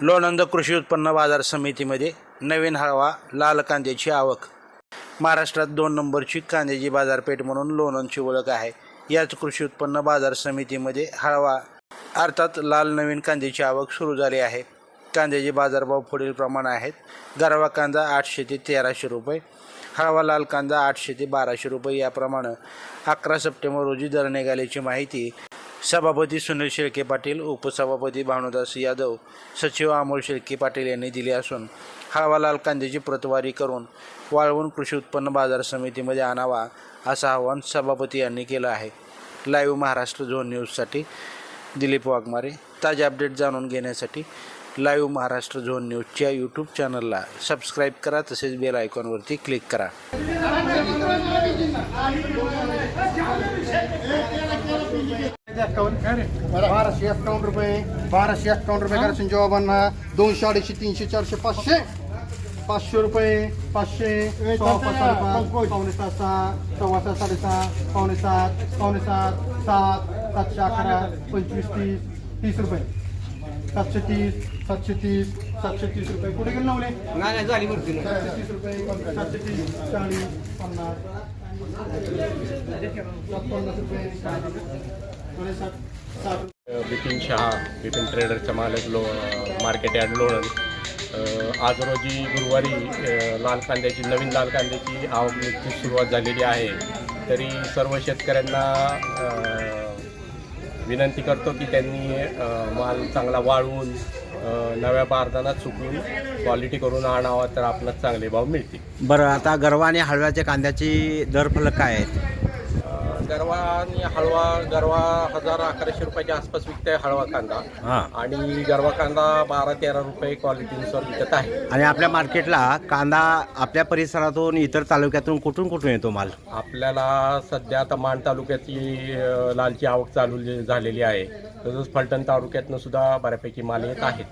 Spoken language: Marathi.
लोणंद कृषी उत्पन्न बाजार समितीमध्ये नवीन हळवा लाल कांद्याची आवक. महाराष्ट्रात दोन नंबरची कांद्याची बाजारपेठ म्हणून लोणंदची ओळख आहे. याच कृषी उत्पन्न बाजार समितीमध्ये हळवा अर्थात लाल नवीन कांद्याची आवक सुरू झाली आहे. कांद्याचे बाजारभाव पुढील प्रमाण आहेत. गरवा कांदा आठशे ते तेराशे रुपये हळवा लाल कांदा आठशे ते बाराशे रुपये याप्रमाणे अकरा सप्टेंबर रोजी दर निघाल्याची माहिती सभापती सुनील शेळके पाटील उपसभापती भानुदास यादव सचिव अमोल शेळके पाटील यांनी दिली असून हळवा लाल कांद्याची प्रतवारी करून वाळवून कृषी उत्पन्न बाजार समितीमध्ये आणावा असं आवाहन सभापती यांनी केलं आहे. लाईव्ह महाराष्ट्र झोन न्यूजसाठी दिलीप वाघमारे. ताजे अपडेट जाणून घेण्यासाठी लाईव्ह महाराष्ट्र झोन न्यूजच्या यूट्यूब चॅनलला सबस्क्राईब करा तसेच बेल आयकॉनवरती क्लिक करा. बाराशे अठ्ठावन्न रुपये. बाराशे अठ्ठावन्न रुपये करायचे जवाबांना दोनशे अडीचशे तीनशे चारशे पाचशे. पाचशे रुपये पाचशे. पावणे सहा सहा. सव्वा सहा साडेसहा पावणे सात पावणे सात सात सातशे अकरा पंचवीस तीस तीस रुपये. सातशे तीस सातशे तीस सातशे तीस रुपये. कुठे गेले नवले? नाही झाली सातशे तीस रुपये सातशे तीस चाळीस पन्नास. सात पन्नास रुपये. सात बिपिन शहा बिपिन ट्रेडरच्या मालक लो मार्केट यार्ड लोणंद आज रोजी गुरुवारी लाल कांद्याची नवीन लाल कांद्याची आवक सुरुवात झालेली आहे. तरी सर्व शेतकऱ्यांना विनंती करतो की त्यांनी माल चांगला वाळवून नव्या बारदानात सुकवून क्वालिटी करून आणावा तर आपल्याला चांगले भाव मिळतील. बरं आता गरवा आणि हळव्याच्या कांद्याची दर फलक काय आहेत? गरवा आणि हळवा गरवा हजार अकराशे रुपयाच्या आसपास विकते हळवा कांदा. हां. आणि गरवा कांदा बारा तेरा रुपये क्वालिटीनुसार विकत आहे. आणि आपल्या मार्केटला कांदा आपल्या परिसरातून इतर तालुक्यातून कुठून कुठून येतो माल? आपल्याला सध्या आता माण तालुक्याची अ, लालची आवक चालू जे- झालेली आहे. तसंच फलटण तालुक्यातनं सुद्धा बऱ्यापैकी माल येत आहेत